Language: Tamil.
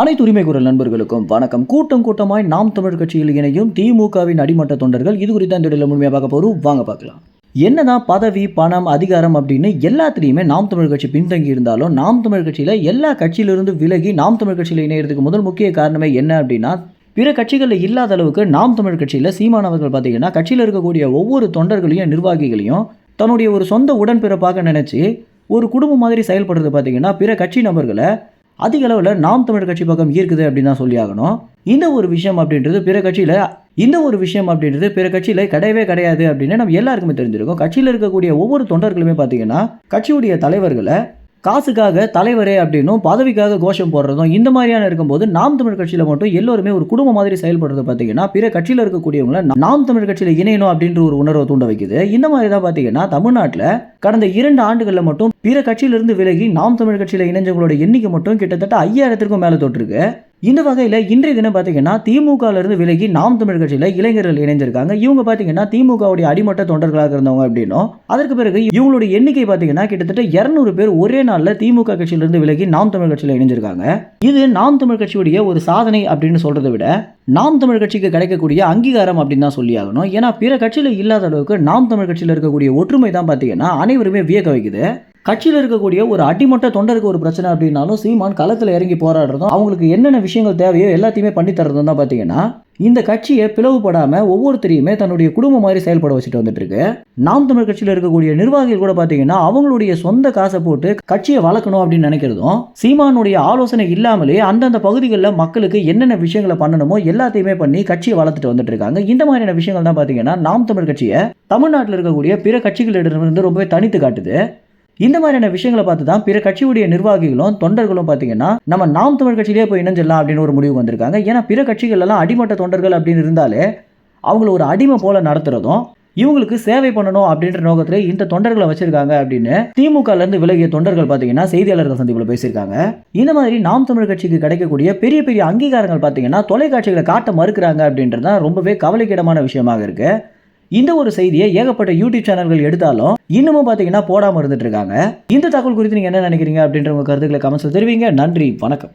அனைத்து உரிமை குரல் நண்பர்களுக்கும் வணக்கம். கூட்டம் கூட்டமாய் நாம் தமிழ் கட்சியில் இணையும் திமுகவின் அடிமட்ட தொண்டர்கள் இது குறித்த அந்த இடையில முழுமையாக பார்க்க வாங்க பார்க்கலாம். என்னதான் பதவி பணம் அதிகாரம் அப்படின்னு எல்லாத்துலேயுமே நாம் தமிழ் கட்சி பின்தங்கி இருந்தாலும் நாம் தமிழ் கட்சியில் எல்லா கட்சியிலிருந்து விலகி நாம் தமிழ் கட்சியில் இணையறதுக்கு முதல் முக்கிய காரணமே என்ன அப்படின்னா பிற கட்சிகளில் இல்லாத அளவுக்கு நாம் தமிழ் கட்சியில் சீமானவர்கள் பார்த்தீங்கன்னா கட்சியில் இருக்கக்கூடிய ஒவ்வொரு தொண்டர்களையும் நிர்வாகிகளையும் தன்னுடைய ஒரு சொந்த உடன்பிறப்பாக நினச்சி ஒரு குடும்பம் மாதிரி செயல்படுறது பார்த்தீங்கன்னா பிற கட்சி நபர்களை அதிக அளவில் நாம் தமிழ் கட்சி பக்கம் ஈர்க்குது அப்படின்னு தான் சொல்லி ஆகணும். இந்த ஒரு விஷயம் அப்படின்றது பிற கட்சியில் இந்த ஒரு விஷயம் அப்படின்றது பிற கட்சியில் கிடையவே கிடையாது அப்படின்னு நம்ம எல்லாருக்குமே தெரிஞ்சிருக்கோம். கட்சியில் இருக்கக்கூடிய ஒவ்வொரு தொண்டர்களுமே பார்த்தீங்கன்னா கட்சியுடைய தலைவர்களை காசுக்காக தலைவரே அப்படின்னும் பதவிக்காக கோஷம் போடுறதும் இந்த மாதிரியான இருக்கும்போது நாம் தமிழ் கட்சியில் மட்டும் எல்லோருமே ஒரு குடும்ப மாதிரி செயல்படுறது பார்த்தீங்கன்னா பிற கட்சியில் இருக்கக்கூடியவங்கள நாம் தமிழ் கட்சியில் இணையணும் அப்படின்ற ஒரு உணர்வை தூண்ட வைக்குது. இந்த மாதிரி தான் பார்த்தீங்கன்னா தமிழ்நாட்டில் கடந்த இரண்டு ஆண்டுகளில் மட்டும் பிற கட்சியிலிருந்து விலகி நாம் தமிழ் கட்சியில் இணைஞ்சவங்களோட எண்ணிக்கை மட்டும் கிட்டத்தட்ட ஐயாயிரத்திற்கும் மேலே தொட்டிருக்கு இந்த வகையில் இன்றைய தினம் பார்த்தீங்கன்னா திமுகவிலிருந்து விலகி நாம் தமிழ் கட்சியில் இளைஞர்கள் இணைஞ்சிருக்காங்க. இவங்க பார்த்தீங்கன்னா திமுகவுடைய அடிமட்ட தொண்டர்களாக இருந்தவங்க அப்படின்னும் அதற்கு பிறகு இவங்களுடைய எண்ணிக்கை பார்த்தீங்கன்னா கிட்டத்தட்ட இரநூறு பேர் ஒரே நாளில் திமுக கட்சியிலிருந்து விலகி நாம் தமிழ் கட்சியில் இணைஞ்சிருக்காங்க. இது நாம் தமிழ் கட்சியுடைய ஒரு சாதனை அப்படின்னு சொல்கிறத விட நாம் தமிழ் கட்சிக்கு கிடைக்கக்கூடிய அங்கீகாரம் அப்படின்னு தான் சொல்லி ஆகணும். ஏன்னா பிற கட்சியில் இல்லாத அளவுக்கு நாம் தமிழ் கட்சியில் இருக்கக்கூடிய ஒற்றுமை தான் பார்த்தீங்கன்னா அனைவருமே வியக்க வைக்குது. கட்சியில் இருக்கக்கூடிய ஒரு அடிமட்ட தொண்டருக்கு ஒரு பிரச்சனை அப்படின்னாலும் சீமான் களத்தில் இறங்கி போராடுறதும் அவங்களுக்கு என்னென்ன விஷயங்கள் தேவையோ எல்லாத்தையுமே பண்ணி தரதும் தான் பார்த்தீங்கன்னா இந்த கட்சியை பிளவுபடாமல் ஒவ்வொருத்தரையுமே தன்னுடைய குடும்பம் மாதிரி செயல்பட வச்சுட்டு வந்துட்டு இருக்கு நாம் தமிழ் கட்சியில் இருக்கக்கூடிய நிர்வாகிகள் கூட பார்த்தீங்கன்னா அவங்களுடைய சொந்த காசை போட்டு கட்சியை வளர்க்கணும் அப்படின்னு நினைக்கிறதும் சீமானுடைய ஆலோசனை இல்லாமலே அந்தந்த பகுதிகளில் மக்களுக்கு என்னென்ன விஷயங்களை பண்ணணுமோ எல்லாத்தையுமே பண்ணி கட்சியை வளர்த்துட்டு வந்துட்டு இருக்காங்க இந்த மாதிரியான விஷயங்கள் தான் பார்த்தீங்கன்னா நாம் தமிழ் கட்சியை தமிழ்நாட்டில் இருக்கக்கூடிய பிற கட்சிகளிடமிருந்து ரொம்பவே தனித்து காட்டுது. இந்த மாதிரியான விஷயங்களை பார்த்து தான் பிற கட்சியுடைய நிர்வாகிகளும் தொண்டர்களும் பார்த்தீங்கன்னா நம்ம நாம் தமிழ் கட்சியிலே போய் இணைஞ்சிடலாம் அப்படின்னு ஒரு முடிவு வந்திருக்காங்க. ஏன்னா பிற கட்சிகளெல்லாம் அடிமட்ட தொண்டர்கள் அப்படின்னு இருந்தாலே அவங்கள ஒரு அடிமை போல நடத்துறதும் இவங்களுக்கு சேவை பண்ணணும் அப்படின்ற நோக்கத்தில் இந்த தொண்டர்களை வச்சிருக்காங்க அப்படின்னு திமுகலேருந்து விலகிய தொண்டர்கள் பார்த்தீங்கன்னா செய்தியாளர்கள் சந்திப்பில் பேசியிருக்காங்க. இந்த மாதிரி நாம் தமிழ் கட்சிக்கு கிடைக்கக்கூடிய பெரிய பெரிய அங்கீகாரங்கள் பார்த்தீங்கன்னா தொலைக்காட்சிகளை காட்ட மறுக்கிறாங்க அப்படின்றது தான் ரொம்பவே கவலைக்கிடமான விஷயமாக இருக்குது இந்த ஒரு செய்தியை ஏகப்பட்ட யூடியூப் சேனல்கள் எடுத்தாலும் இன்னமும் பார்த்தீங்கன்னா போடாமல் இருந்துட்டு இருக்காங்க. இந்த தகவல் குறித்து நீங்கள் என்ன நினைக்கிறீங்க அப்படின்ற உங்க கருத்துக்களை கமெண்ட்ஸில் தெரிவிங்க. நன்றி. வணக்கம்.